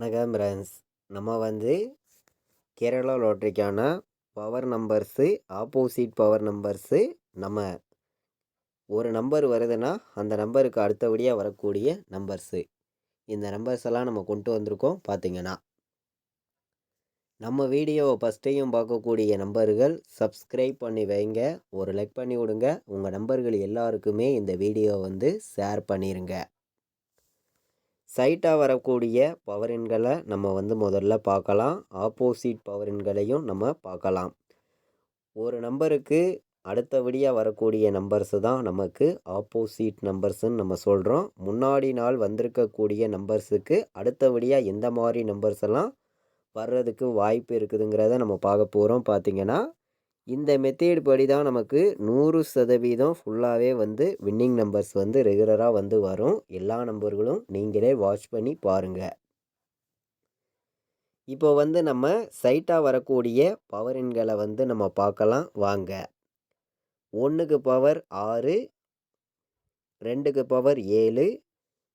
வணக்கம் ஃப்ரெண்ட்ஸ் நம்ம வந்து Kerala லாட்ரிக்கான power numbers opposite power numbers நம்ம. ஒரு நம்பர் வருதுன்னா அந்த நம்பருக்கு அடுத்தபடியாக வரக்கூடிய நம்பர்ஸு இந்த நம்பர்ஸ் எல்லாம் நம்ம கொண்டு வந்திருக்கோம் பார்த்தீங்கன்னா நம்ம வீடியோவை ஃபஸ்ட்டையும் பார்க்கக்கூடிய நம்பர்கள் சப்ஸ்கிரைப் பண்ணி வைங்க. ஒரு லைக் பண்ணி விடுங்க. உங்கள் நம்பர்கள் எல்லாருக்குமே இந்த வீடியோ வந்து ஷேர் பண்ணிடுங்க சைட்டாக வரக்கூடிய பவர் எண்களை நம்ம வந்து முதல்ல பார்க்கலாம். ஆப்போசிட் பவர் எண்களையும் நம்ம பார்க்கலாம். ஒரு நம்பருக்கு அடுத்தபடியாக வரக்கூடிய நம்பர்ஸு தான் நமக்கு ஆப்போசிட் நம்பர்ஸுன்னு நம்ம சொல்கிறோம் முன்னாடி நாள் வந்திருக்கக்கூடிய நம்பர்ஸுக்கு அடுத்தபடியாக எந்த மாதிரி நம்பர்ஸ் எல்லாம் வர்றதுக்கு வாய்ப்பு இருக்குதுங்கிறத நம்ம பார்க்க போகிறோம் பார்த்திங்கன்னா இந்த மெத்தேடு படி தான் நமக்கு நூறு சதவீதம் ஃபுல்லாகவே வந்து வின்னிங் நம்பர்ஸ் வந்து ரெகுலராக வந்து வரும். எல்லா நம்பர்களும் நீங்களே வாட்ச் பண்ணி பாருங்கள் இப்போ வந்து நம்ம சைட்டாக வரக்கூடிய பவர் எண்களை வந்து நம்ம பார்க்கலாம். வாங்க. ஒன்றுக்கு பவர் ஆறு ரெண்டுக்கு பவர் ஏழு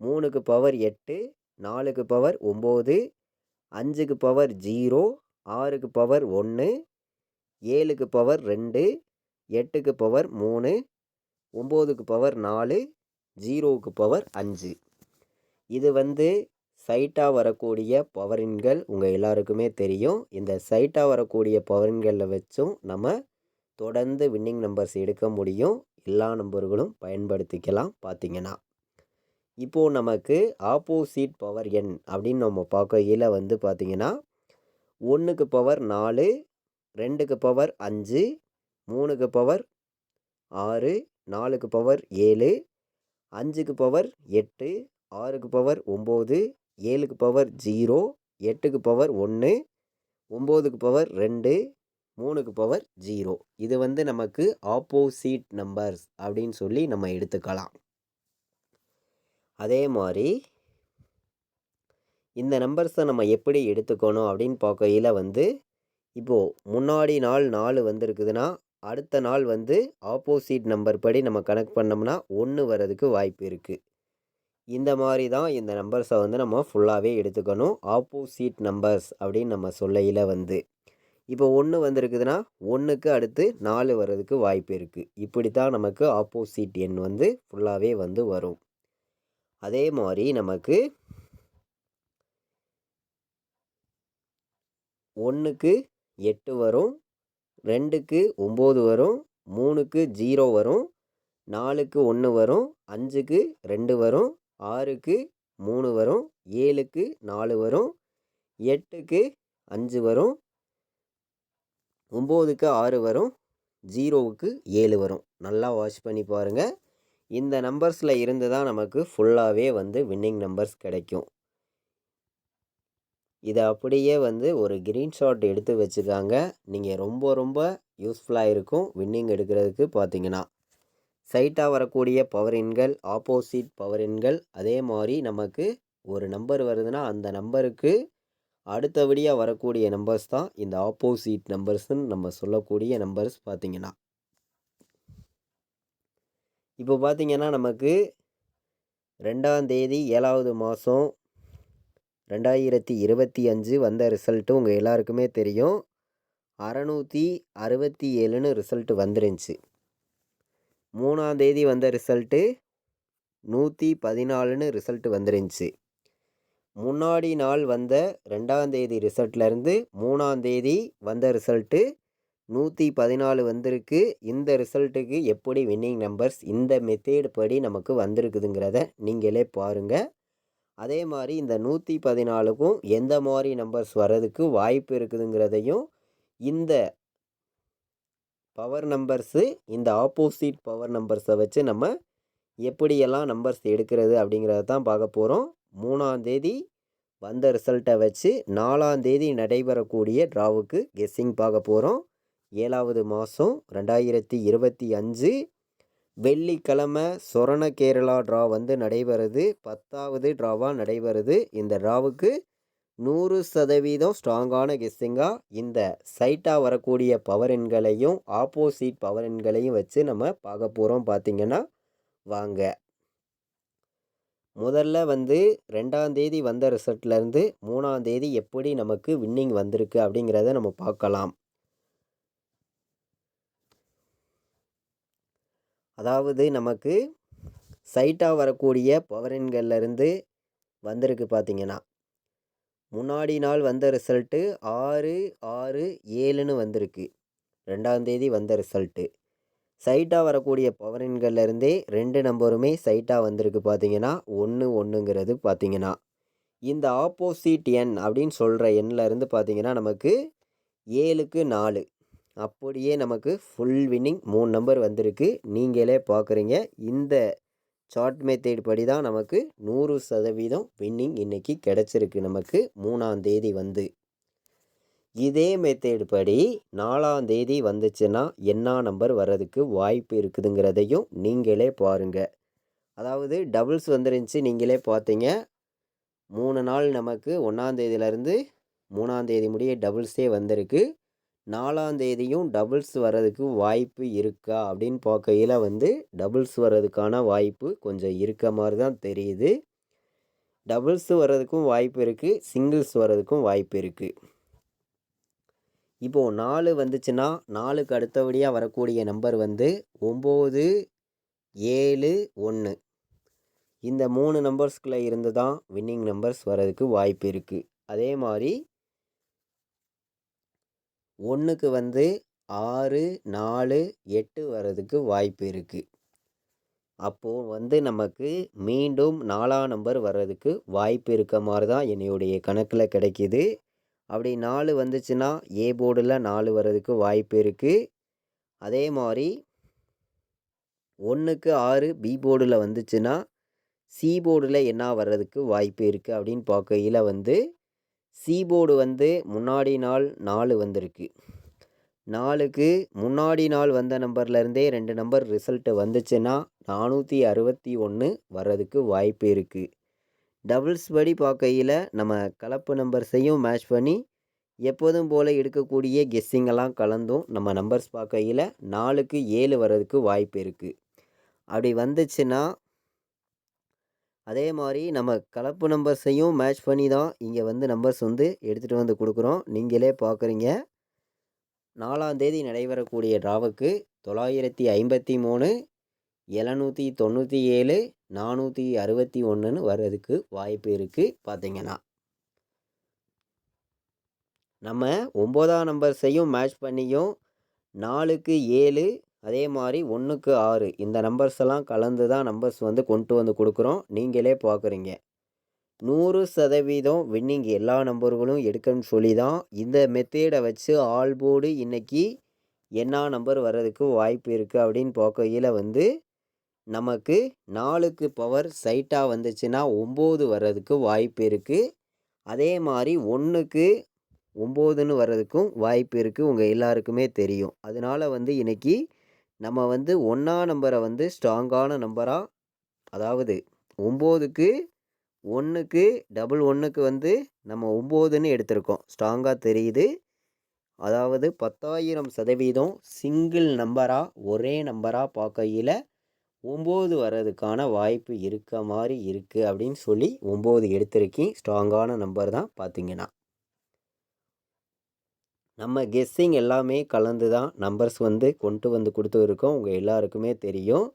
மூணுக்கு பவர் எட்டு நாலுக்கு பவர் ஒம்பது அஞ்சுக்கு பவர் ஜீரோ ஆறுக்கு பவர் ஒன்று ஏழுக்கு பவர் ரெண்டு எட்டுக்கு பவர் மூணு ஒம்போதுக்கு பவர் நாலு ஜீரோவுக்கு பவர் அஞ்சு. இது வந்து சைட்டாக வரக்கூடிய பவரின்கள் உங்கள் எல்லாருக்குமே தெரியும். இந்த சைட்டாக வரக்கூடிய பவரின்களில் வச்சும் நம்ம தொடர்ந்து வின்னிங் நம்பர்ஸ் எடுக்க முடியும். எல்லா நம்பர்களும் பயன்படுத்திக்கலாம் பார்த்தீங்கன்னா இப்போது நமக்கு ஆப்போசிட் பவர் எண் அப்படின்னு நம்ம பார்க்கையில் வந்து பார்த்திங்கன்னா ஒன்றுக்கு பவர் நாலு ரெண்டுக்கு பவர் அஞ்சு மூணுக்கு பவர் ஆறு நாலுக்கு பவர் ஏழு அஞ்சுக்கு பவர் எட்டு ஆறுக்கு பவர் ஒம்பது ஏழுக்கு பவர் ஜீரோ எட்டுக்கு பவர் ஒன்று ஒம்போதுக்கு பவர் ரெண்டு மூணுக்கு பவர் ஜீரோ இது வந்து நமக்கு ஆப்போசிட் நம்பர்ஸ் அப்படின்னு சொல்லி நம்ம எடுத்துக்கலாம். அதே மாதிரி இந்த நம்பர்ஸை நம்ம எப்படி எடுத்துக்கணும் அப்படின்னு பார்க்கையில் வந்து இப்போது முன்னாடி நாள் நாலு வந்திருக்குதுன்னா அடுத்த நாள் வந்து ஆப்போசிட் நம்பர் படி நம்ம கனெக்ட் பண்ணோம்னா ஒன்று வர்றதுக்கு வாய்ப்பு இருக்குது இந்த மாதிரி தான் இந்த நம்பர்ஸை வந்து நம்ம ஃபுல்லாகவே எடுத்துக்கணும். ஆப்போசிட் நம்பர்ஸ் அப்படின்னு நம்ம சொல்லையில் வந்து. இப்போ ஒன்று வந்திருக்குதுன்னா ஒன்றுக்கு அடுத்து நாலு வர்றதுக்கு வாய்ப்பு இருக்குது இப்படி தான் நமக்கு ஆப்போசிட் எண் வந்து ஃபுல்லாகவே வந்து வரும். அதே மாதிரி நமக்கு ஒன்றுக்கு எட்டு வரும் ரெண்டுக்கு ஒம்பது வரும் மூணுக்கு ஜீரோ வரும் நாலுக்கு ஒன்று வரும் அஞ்சுக்கு ரெண்டு வரும் ஆறுக்கு மூணு வரும் ஏழுக்கு நாலு வரும் எட்டுக்கு அஞ்சு வரும் ஒம்போதுக்கு ஆறு வரும் ஜீரோவுக்கு ஏழு வரும். நல்லா வாட்ச் பண்ணி பாருங்கள் இந்த நம்பர்ஸில் இருந்து தான் நமக்கு ஃபுல்லாகவே வந்து வின்னிங் நம்பர்ஸ் கிடைக்கும். இதை அப்படியே வந்து ஒரு க்ரீன்ஷாட் எடுத்து வச்சுக்காங்க. நீங்கள் ரொம்ப ரொம்ப யூஸ்ஃபுல்லாக இருக்கும். வின்னிங் எடுக்கிறதுக்கு பார்த்தீங்கன்னா சைட்டாக வரக்கூடிய பவர் எண்கள் ஆப்போசிட் பவர் எண்கள் அதே மாதிரி நமக்கு ஒரு நம்பர் வருதுன்னா அந்த நம்பருக்கு அடுத்தபடியாக வரக்கூடிய நம்பர்ஸ் தான் இந்த ஆப்போசிட் நம்பர்ஸ்ன்னு நம்ம சொல்லக்கூடிய நம்பர்ஸ் பார்த்திங்கன்னா இப்போ பார்த்திங்கன்னா நமக்கு ரெண்டாம் தேதி ஏழாவது மாதம் ரெண்டாயிரத்தி இருபத்தி அஞ்சு வந்த ரிசல்ட்டு உங்கள் எல்லாருக்குமே தெரியும். அறநூற்றி அறுபத்தி ஏழுன்னு ரிசல்ட்டு வந்துருந்துச்சு. மூணாம் தேதி வந்த ரிசல்ட்டு நூற்றி பதினாலுன்னு ரிசல்ட்டு வந்துருந்துச்சு. முன்னாடி நாள் வந்த ரெண்டாம் தேதி ரிசல்ட்லேருந்து மூணாம் தேதி வந்த ரிசல்ட்டு நூற்றி பதினாலு வந்திருக்கு. இந்த ரிசல்ட்டுக்கு எப்படி வின்னிங் நம்பர்ஸ் இந்த மெத்தேடு படி நமக்கு வந்திருக்குதுங்கிறத நீங்களே பாருங்கள் அதே மாதிரி இந்த நூற்றி பதினாலுக்கும் எந்த மாதிரி நம்பர்ஸ் வர்றதுக்கு வாய்ப்பு இருக்குதுங்கிறதையும் இந்த பவர் நம்பர்ஸு இந்த ஆப்போசிட் பவர் நம்பர்ஸை வச்சு நம்ம எப்படியெல்லாம் நம்பர்ஸ் எடுக்கிறது அப்படிங்கிறத தான் பார்க்க போகிறோம் மூணாந்தேதி வந்த ரிசல்ட்டை வச்சு நாலாந்தேதி நடைபெறக்கூடிய ட்ராவுக்கு கெஸ்ஸிங் பார்க்க போகிறோம் ஏழாவது மாதம் ரெண்டாயிரத்தி இருபத்தி அஞ்சு வெள்ளிக்கிழமை சொரண கேரளா ட்ரா வந்து நடைபெறுது. பத்தாவது ட்ராவாக நடைபெறுது. இந்த ட்ராவுக்கு நூறு சதவீதம் ஸ்ட்ராங்கான கெஸ்ஸிங்காக இந்த சைட்டாக வரக்கூடிய பவர் எண்களையும் ஆப்போசிட் பவர் எண்களையும் வச்சு நம்ம பார்க்க போகிறோம் பார்த்திங்கன்னா வாங்க. முதல்ல வந்து ரெண்டாம் தேதி வந்த ரிசல்ட்லேருந்து மூணாம் தேதி எப்படி நமக்கு வின்னிங் வந்திருக்கு அப்படிங்கிறத நம்ம பார்க்கலாம். அதாவது நமக்கு சைட்டாக வரக்கூடிய பவரன்கள்லேருந்து வந்திருக்கு பார்த்தீங்கன்னா முன்னாடி நாள் வந்த ரிசல்ட்டு ஆறு ஆறு ஏழுன்னு வந்திருக்கு. ரெண்டாம் தேதி வந்த ரிசல்ட்டு சைட்டாக வரக்கூடிய பவரன்கள்லேருந்தே ரெண்டு நம்பருமே சைட்டாக வந்திருக்கு பார்த்தீங்கன்னா ஒன்று ஒன்றுங்கிறது பார்த்தீங்கன்னா இந்த ஆப்போசிட் எண் அப்படின்னு சொல்கிற எண்ணிலேருந்து பார்த்திங்கன்னா நமக்கு ஏழுக்கு நாலு. அப்படியே நமக்கு ஃபுல் வின்னிங் மூணு நம்பர் வந்திருக்கு. நீங்களே பார்க்குறீங்க இந்த சார்ட் மெத்தேட் படி தான் நமக்கு நூறு சதவீதம் வின்னிங் இன்றைக்கி கிடச்சிருக்கு நமக்கு மூணாம் தேதி வந்து. இதே மெத்தேடு படி நாலாம் தேதி வந்துச்சுன்னா என்ன நம்பர் வர்றதுக்கு வாய்ப்பு இருக்குதுங்கிறதையும் நீங்களே பாருங்கள் அதாவது டபுள்ஸ் வந்துருந்துச்சு நீங்களே பார்த்தீங்க மூணு நாள் நமக்கு ஒன்றாந்தேதியிலேருந்து மூணாந்தேதி முடிய டபுள்ஸே வந்திருக்கு. நாலாந்தேதியும் டபுள்ஸ் வர்றதுக்கு வாய்ப்பு இருக்கா அப்படின்னு பார்க்கையில் வந்து டபுள்ஸ் வர்றதுக்கான வாய்ப்பு கொஞ்சம் இருக்க மாதிரி தான் தெரியுது. டபுள்ஸ் வர்றதுக்கும் வாய்ப்பு இருக்குது சிங்கிள்ஸ் வர்றதுக்கும் வாய்ப்பு இருக்குது இப்போது நாலு வந்துச்சுன்னா நாலுக்கு அடுத்தபடியாக வரக்கூடிய நம்பர் வந்து ஒம்பது ஏழு ஒன்று இந்த மூணு நம்பர்ஸ்குள்ளே இருந்து தான் வின்னிங் நம்பர்ஸ் வர்றதுக்கு வாய்ப்பு இருக்குது அதே மாதிரி ஒன்றுக்கு வந்து ஆறு நாலு எட்டு வர்றதுக்கு வாய்ப்பு இருக்குது அப்போது வந்து நமக்கு மீண்டும் நாலாம் நம்பர் வர்றதுக்கு வாய்ப்பு இருக்க மாதிரி தான் என்னுடைய கணக்கில் கிடைக்கிது. அப்படி நாலு வந்துச்சுன்னா ஏ போர்டில் நாலு வர்றதுக்கு வாய்ப்பு இருக்குது அதே மாதிரி ஒன்றுக்கு ஆறு பி போர்டில் வந்துச்சுன்னா சி போர்டில் என்ன வர்றதுக்கு வாய்ப்பு இருக்குது அப்படின்னு பார்க்கையில் வந்து சீபோர்டு வந்து முன்னாடி நாள் நாலு வந்திருக்கு. நாலுக்கு முன்னாடி நாள் வந்த நம்பர்லேருந்தே ரெண்டு நம்பர் ரிசல்ட்டு வந்துச்சுன்னா நானூற்றி அறுபத்தி ஒன்று வர்றதுக்கு வாய்ப்பு இருக்குது டபுள்ஸ் படி பார்க்கையில் நம்ம கலப்பு நம்பர்ஸையும் மேட்ச் பண்ணி எப்போதும் போல் எடுக்கக்கூடிய கெஸ்ஸிங்கெல்லாம் கலந்தும் நம்ம நம்பர்ஸ் பார்க்கையில் நாலுக்கு ஏழு வர்றதுக்கு வாய்ப்பு இருக்குது அப்படி வந்துச்சுன்னா அதே மாதிரி நம்ம கலப்பு நம்பர்ஸையும் மேட்ச் பண்ணி தான் இங்கே வந்து நம்பர்ஸ் வந்து எடுத்துகிட்டு வந்து கொடுக்குறோம். நீங்களே பார்க்குறீங்க நாலாந்தேதி நடைபெறக்கூடிய ட்ராவுக்கு தொள்ளாயிரத்தி ஐம்பத்தி மூணு எழுநூற்றி தொண்ணூற்றி ஏழு நானூற்றி அறுபத்தி ஒன்றுன்னு வர்றதுக்கு வாய்ப்பு இருக்குது பார்த்தீங்கன்னா நம்ம ஒம்போதாம் நம்பர்ஸையும் மேட்ச் பண்ணியும் நாலுக்கு ஏழு அதே மாதிரி ஒன்றுக்கு ஆறு. இந்த நம்பர்ஸ் எல்லாம் கலந்து தான் நம்பர்ஸ் வந்து கொண்டு வந்து கொடுக்குறோம். நீங்களே பார்க்குறீங்க நூறு சதவீதம் வின்னிங் எல்லா நம்பர்களும் எடுக்கணும்னு சொல்லி தான் இந்த மெத்தேடை வச்சு ஆல் போர்டு இன்றைக்கி என்ன நம்பர் வர்றதுக்கு வாய்ப்பு இருக்குது அப்படின்னு பார்க்கையில் வந்து நமக்கு நாலுக்கு பவர் சைட்டாக வந்துச்சுன்னா ஒம்பது வர்றதுக்கு வாய்ப்பு இருக்குது அதே மாதிரி ஒன்றுக்கு ஒம்போதுன்னு வர்றதுக்கும் வாய்ப்பு இருக்குது உங்கள் எல்லாருக்குமே தெரியும். அதனால் வந்து இன்றைக்கி நம்ம வந்து ஒன்றா நம்பரை வந்து ஸ்ட்ராங்கான நம்பராக அதாவது ஒம்போதுக்கு ஒன்றுக்கு டபுள் ஒன்றுக்கு வந்து நம்ம ஒம்போதுன்னு எடுத்திருக்கோம். ஸ்ட்ராங்காக தெரியுது. அதாவது பத்தாயிரம் சதவீதம் சிங்கிள் நம்பராக ஒரே நம்பராக பார்க்கையில் ஒம்பது வர்றதுக்கான வாய்ப்பு இருக்க மாதிரி இருக்குது அப்படின்னு சொல்லி ஒம்பது எடுத்திருக்கேன் ஸ்ட்ராங்கான நம்பர் தான் பார்த்தீங்கன்னா. நம்ம கெஸ்ஸிங் எல்லாமே கலந்து தான் நம்பர்ஸ் வந்து கொண்டு வந்து கொடுத்துருக்கோம் உங்கள் எல்லாருக்குமே தெரியும்.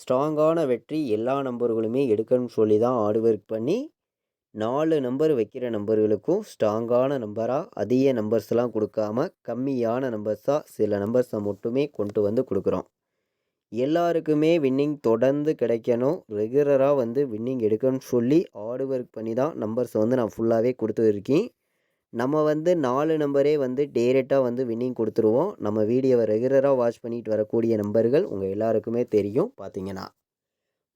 ஸ்ட்ராங்கான வெற்றி எல்லா நம்பர்களுமே எடுக்கணும்னு சொல்லி தான் ஹார்ட் ஒர்க் பண்ணி நாலு நம்பர் வைக்கிற நம்பர்களுக்கும் ஸ்ட்ராங்கான நம்பராக அதிக நம்பர்ஸ்லாம் கொடுக்காம கம்மியான நம்பர்ஸாக சில நம்பர்ஸை மட்டுமே கொண்டு வந்து கொடுக்குறோம். எல்லாருக்குமே வின்னிங் தொடர்ந்து கிடைக்கணும். ரெகுலராக வந்து வின்னிங் எடுக்கணும்னு சொல்லி ஹார்ட் ஒர்க் பண்ணி தான் நம்பர்ஸை வந்து நான் ஃபுல்லாகவே கொடுத்துருக்கேன் நம்ம வந்து நாலு நம்பரே வந்து டேரெக்டாக வந்து வின்னிங் கொடுத்துருவோம். நம்ம வீடியோவை ரெகுலராக வாட்ச் பண்ணிட்டு வரக்கூடிய நம்பர்கள் உங்கள் எல்லாருக்குமே தெரியும் பார்த்தீங்கன்னா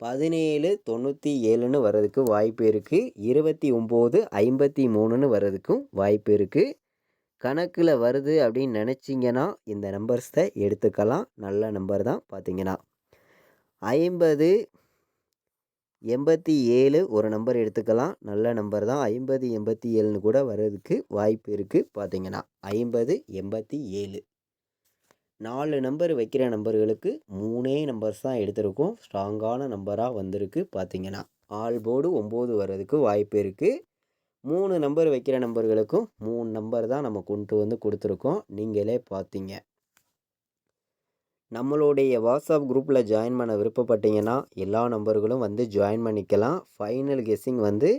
பதினேழு தொண்ணூற்றி ஏழுன்னு வர்றதுக்கு வாய்ப்பு இருக்குது இருபத்தி ஒம்பது ஐம்பத்தி மூணுன்னு வர்றதுக்கும் வாய்ப்பு இருக்குது கணக்கில் வருது அப்படின்னு நினச்சிங்கன்னா இந்த நம்பர்ஸை எடுத்துக்கலாம். நல்ல நம்பர் தான் பார்த்தீங்கன்னா ஐம்பது எண்பத்தி ஏழு ஒரு நம்பர் எடுத்துக்கலாம். நல்ல நம்பர் தான். ஐம்பது எண்பத்தி ஏழுன்னு கூட வர்றதுக்கு வாய்ப்பு இருக்குது பார்த்தீங்கன்னா ஐம்பது எண்பத்தி ஏழு. நாலு நம்பர் வைக்கிற நம்பர்களுக்கு மூணே நம்பர்ஸ் தான் எடுத்திருக்கோம். ஸ்ட்ராங்கான நம்பராக வந்திருக்கு பார்த்தீங்கன்னா ஆல் போர்டு ஒம்பது வர்றதுக்கு வாய்ப்பு இருக்குது மூணு நம்பர் வைக்கிற நம்பர்களுக்கும் மூணு நம்பர் தான் நம்ம கொண்டு வந்து கொடுத்துருக்கோம். நீங்களே பார்த்தீங்க நம்மளுடைய வாட்ஸ்அப் குரூப்பில் ஜாயின் பண்ண விருப்பப்பட்டீங்கன்னா எல்லா நம்பர்களும் வந்து ஜாயின் பண்ணிக்கலாம். ஃபைனல் கெஸ்ஸிங் வந்து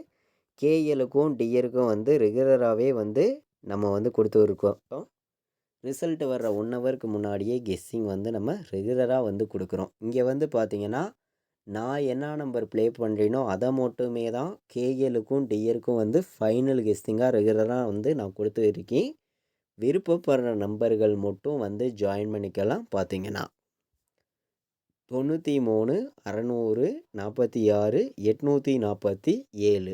கேஎலுக்கும் டிஆருக்கும் வந்து ரெகுலராகவே வந்து நம்ம வந்து கொடுத்துருக்கோம். ரிசல்ட் வர்ற ஒன் ஹவருக்கு முன்னாடியே கெஸ்ஸிங் வந்து நம்ம ரெகுலராக வந்து கொடுக்குறோம். இங்கே வந்து பார்த்தீங்கன்னா நான் என்ன நம்பர் ப்ளே பண்ணுறேனோ அதை மட்டுமே தான் கேஎலுக்கும் டிஆருக்கும் வந்து ஃபைனல் கெஸ்ஸிங்காக ரெகுலராக வந்து நான் கொடுத்து இருக்கேன் விருப்பப்படுற நம்பர்கள் மட்டும் வந்து ஜாயின் பண்ணிக்கலாம் பார்த்தீங்கன்னா. தொண்ணூற்றி மூணு அறநூறு நாற்பத்தி ஆறு எட்நூற்றி நாற்பத்தி ஏழு.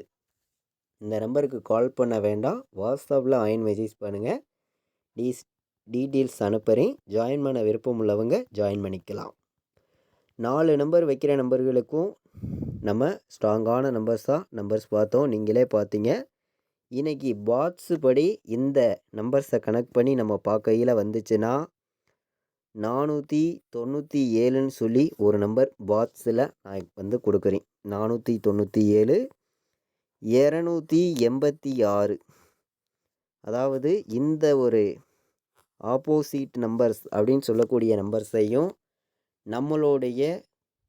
இந்த நம்பருக்கு கால் பண்ண வேண்டாம். வாட்ஸ்அப்பில் அயன் மெசேஜ் பண்ணுங்கள் டீஸ் டீட்டெயில்ஸ் அனுப்புகிறேன் ஜாயின் பண்ண விருப்பம் உள்ளவங்க ஜாயின் பண்ணிக்கலாம். நாலு நம்பர் வைக்கிற நம்பர்களுக்கும் நம்ம ஸ்ட்ராங்கான நம்பர்ஸ் தான் நம்பர்ஸ் பார்த்தோம். நீங்களே பார்த்தீங்க. இன்றைக்கி பாட்ஸு படி இந்த நம்பர்ஸை கனெக்ட் பண்ணி நம்ம பார்க்கையில் வந்துச்சுன்னா நானூற்றி தொண்ணூற்றி ஏழுன்னு சொல்லி ஒரு நம்பர் பாட்ஸில் நான் வந்து கொடுக்குறேன். நானூற்றி தொண்ணூற்றி ஏழு இரநூத்தி எண்பத்தி ஆறு. அதாவது இந்த ஒரு ஆப்போசிட் நம்பர்ஸ் அப்படின்னு சொல்லக்கூடிய நம்பர்ஸையும் நம்மளுடைய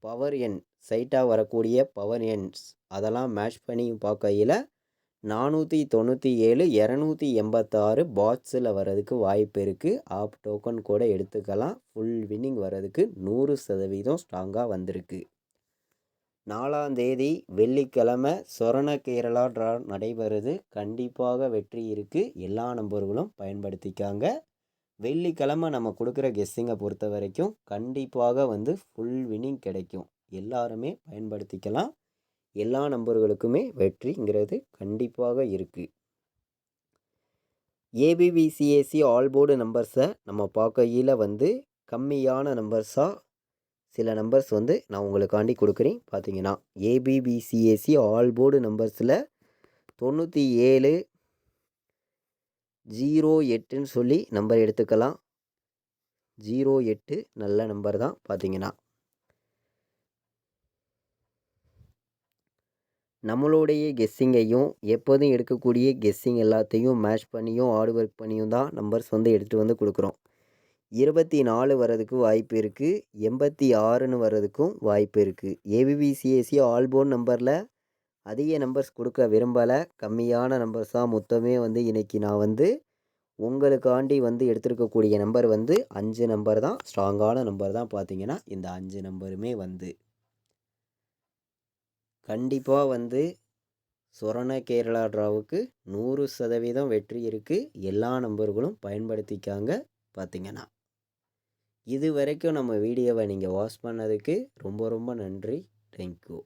பவர் எண் சைட்டாக வரக்கூடிய பவர் எண்ஸ் அதெல்லாம் மேட்ச் பண்ணி பார்க்கையில் நானூற்றி தொண்ணூற்றி ஏழு இரநூத்தி எண்பத்தாறு பாட்ஸில் வர்றதுக்கு வாய்ப்பு இருக்குது ஆப் டோக்கன் கூட எடுத்துக்கலாம். ஃபுல் வின்னிங் வர்றதுக்கு நூறு சதவீதம் ஸ்ட்ராங்காக வந்திருக்கு. நாலாம் தேதி வெள்ளிக்கிழமை சொரண கேரளா ட்ரா நடைபெறுது. கண்டிப்பாக வெற்றி இருக்குது எல்லா நம்பர்களும் பயன்படுத்திக்காங்க. வெள்ளிக்கிழமை நம்ம கொடுக்குற கெஸ்ஸிங்கை பொறுத்த வரைக்கும் கண்டிப்பாக வந்து ஃபுல் வின்னிங் கிடைக்கும். எல்லாருமே பயன்படுத்திக்கலாம். எல்லா நம்பர்களுக்குமே வெற்றிங்கிறது கண்டிப்பாக இருக்குது ஏபிபிசிஏசி ஆல் போர்டு நம்பர்ஸை நம்ம பார்க்கையில் வந்து கம்மியான நம்பர்ஸாக சில நம்பர்ஸ் வந்து நான் உங்களுக்காண்டி கொடுக்குறேன். பார்த்தீங்கன்னா ஏபிபிசிஏசி ஆல் போர்டு நம்பர்ஸில் தொண்ணூற்றி ஏழு ஜீரோ எட்டுன்னு சொல்லி நம்பர் எடுத்துக்கலாம். ஜீரோ எட்டு நல்ல நம்பர் தான் பார்த்தீங்கன்னா. நம்மளுடைய கெஸ்ஸிங்கையும் எப்போதும் எடுக்கக்கூடிய கெஸ்ஸிங் எல்லாத்தையும் மேட்ச் பண்ணியும் ஹார்ட் ஒர்க் பண்ணியும் தான் நம்பர்ஸ் வந்து எடுத்துகிட்டு வந்து கொடுக்குறோம். இருபத்தி நாலு வர்றதுக்கு வாய்ப்பு இருக்குது எண்பத்தி ஆறுன்னு வர்றதுக்கும் வாய்ப்பு இருக்குது ஏபிபிசிஎஸ்சி ஆல்போன் நம்பரில் அதிக நம்பர்ஸ் கொடுக்க விரும்பலை. கம்மியான நம்பர்ஸ் தான் மொத்தமே வந்து இன்றைக்கி நான் வந்து உங்களுக்காண்டி வந்து எடுத்திருக்கக்கூடிய நம்பர் வந்து அஞ்சு நம்பர் தான். ஸ்ட்ராங்கான நம்பர் தான் பார்த்தீங்கன்னா இந்த அஞ்சு நம்பருமே வந்து கண்டிப்பாக வந்து சொரண கேரளா ட்ராவுக்கு நூறு சதவீதம் வெற்றி இருக்குது எல்லா நம்பர்களும் பயன்படுத்திக்காங்க பார்த்திங்கன்னா இது வரைக்கும் நம்ம வீடியோவை நீங்கள் வாட்ச் பண்ணதுக்கு ரொம்ப ரொம்ப நன்றி. தேங்க்யூ